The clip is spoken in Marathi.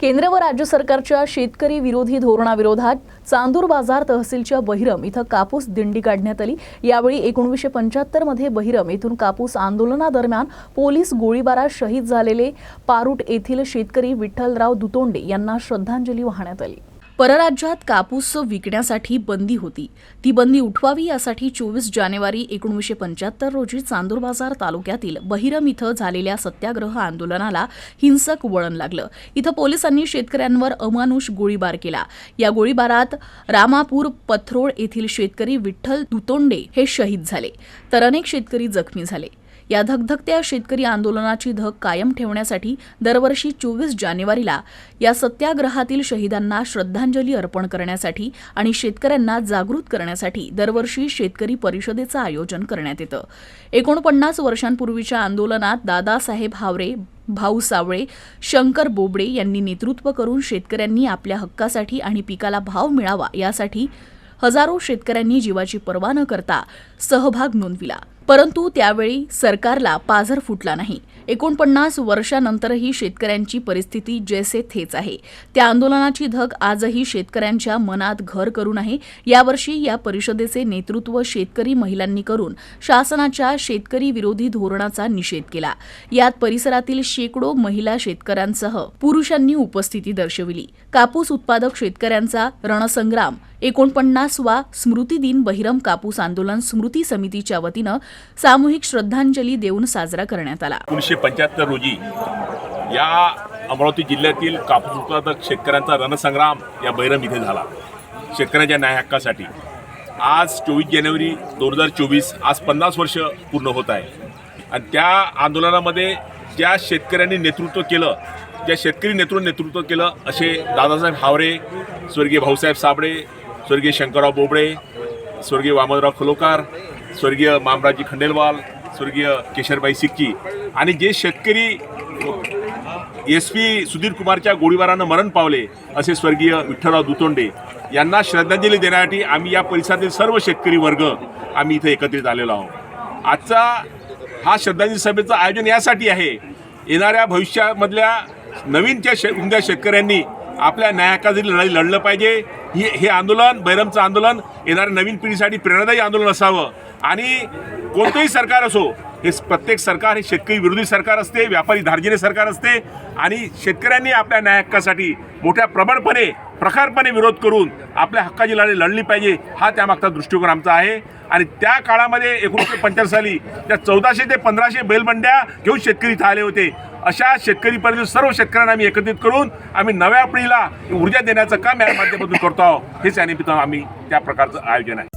केंद्र व राज्य सरकारच्या शेतकरी विरोधी धोरणाविरोधात चांदूर बाजार तहसीलच्या बहिरम इथं कापूस दिंडी काढण्यात आली. यावेळी एकोणीसशे पंच्याहत्तरमध्ये बहिरम येथून कापूस आंदोलनादरम्यान पोलीस गोळीबारात शहीद झालेले पारुट येथील शेतकरी विठ्ठलराव दुतोंडे यांना श्रद्धांजली वाहण्यात आली. परराज्यात कापूस विकण्यासाठी बंदी होती. ती बंदी उठवावी यासाठी चोवीस जानेवारी एकोणीसशे पंच्याहत्तर रोजी चांदूर बाजार तालुक्यातील बहिरम इथं झालेल्या सत्याग्रह आंदोलनाला हिंसक वळण लागलं. इथं पोलिसांनी शेतकऱ्यांवर अमानुष गोळीबार केला. या गोळीबारात रामापूर पथरोळ येथील शेतकरी विठ्ठल दुतोंडे हे शहीद झाले. तर अनेक शेतकरी जखमी झाले. या धगधगत्या शेतकरी आंदोलनाची धग कायम ठेवण्यासाठी दरवर्षी चोवीस जानेवारीला या सत्याग्रहातील शहीदांना श्रद्धांजली अर्पण करण्यासाठी आणि शेतकऱ्यांना जागृत करण्यासाठी दरवर्षी शेतकरी परिषदेचं आयोजन करण्यात येतं. एकोणपन्नास वर्षांपूर्वीच्या आंदोलनात दादासाहेब हावरे भाऊ सावळे शंकर बोबडे यांनी नेतृत्व करून शेतकऱ्यांनी आपल्या हक्कासाठी आणि पिकाला भाव मिळावा यासाठी हजारो शेतकऱ्यांनी जीवाची पर्वा न करता सहभाग नोंदविला. परंतु त्यावेळी सरकारला पाझर फुटला नाही. एकोणपन्नास वर्षानंतरही शेतकऱ्यांची परिस्थिती जैसे थेच आहे. त्या आंदोलनाची धग आजही शेतकऱ्यांच्या मनात घर करून आहे यावर्षी या परिषदेचे नेतृत्व शेतकरी महिलांनी करून शासनाच्या शेतकरी विरोधी धोरणाचा निषेध केला. यात परिसरातील शेकडो महिला शेतकऱ्यांसह पुरुषांनी उपस्थिती दर्शविली. कापूस उत्पादक शेतकऱ्यांचा रणसंग्राम एकोणपन्नासवा स्मृती दिन बहिरम कापूस आंदोलन स्मृती समितीच्या वतीनं सामूहिक श्रद्धांजली देऊन साजरा करण्यात आला. एकोणीसशे पंच्याहत्तर रोजी या अमरावती जिल्ह्यातील कापूस उत्पादक शेतकऱ्यांचा रणसंग्राम या बहिरम इथे झाला शेतकऱ्यांच्या न्याय हक्कासाठी. आज चोवीस जानेवारी दोन हजार चोवीस आज पन्नास वर्ष पूर्ण होत आहे. आणि त्या आंदोलनामध्ये ज्या शेतकऱ्यांनी नेतृत्व केलं ज्या शेतकरी नेतृत्व नेतृत्व केलं असे दादासाहेब हावरे स्वर्गीय भाऊसाहेब साबळे स्वर्गीय शंकरराव बोबडे स्वर्गीय वामनराव खलोकार स्वर्गीय मामराजी खंडेलवाल स्वर्गीय केशरबाई सिक्की आणि जे शेतकरी एस पी सुधीर कुमारच्या गोळीबारानं मरण पावले असे स्वर्गीय विठ्ठलराव दुतोंडे यांना श्रद्धांजली देण्यासाठी आम्ही या परिसरातील सर्व शेतकरी वर्ग आम्ही इथे एकत्रित आलेलो आहोत. आजचा हा श्रद्धांजली सभेचं आयोजन यासाठी आहे. येणाऱ्या भविष्यामधल्या नवीनच्या शे उमद्या शेतकऱ्यांनी आपल्या न्यायाकाची लढाई लढलं पाहिजे. ही हे आंदोलन बैरमचं आंदोलन येणाऱ्या नवीन पिढीसाठी प्रेरणादायी आंदोलन असावं. आणि कोणतंही सरकार असो हे प्रत्येक सरकार हे शेतकरी विरोधी सरकार असते व्यापारी धार्जिने सरकार असते आणि शेतकऱ्यांनी आपल्या न्यायहक्कासाठी मोठ्या प्रबळपणे प्रखरपणे विरोध करून आपल्या हक्काची लढाई लढली पाहिजे हा त्यामागचा दृष्टिकोन आमचा आहे. आणि त्या काळामध्ये एकोणीसशे पंच्याहत्तर साली त्या चौदाशे ते पंधराशे बैलबंड्या घेऊन शेतकरी इथं आले होते. अशा शेतकरी परिषद सर्व शेतकऱ्यांना आम्ही एकत्रित करून आम्ही नव्या पिढीला ऊर्जा देण्याचं काम या माध्यमातून करतो आहोत. हेच या आम्ही त्या प्रकारचं आयोजन आहे.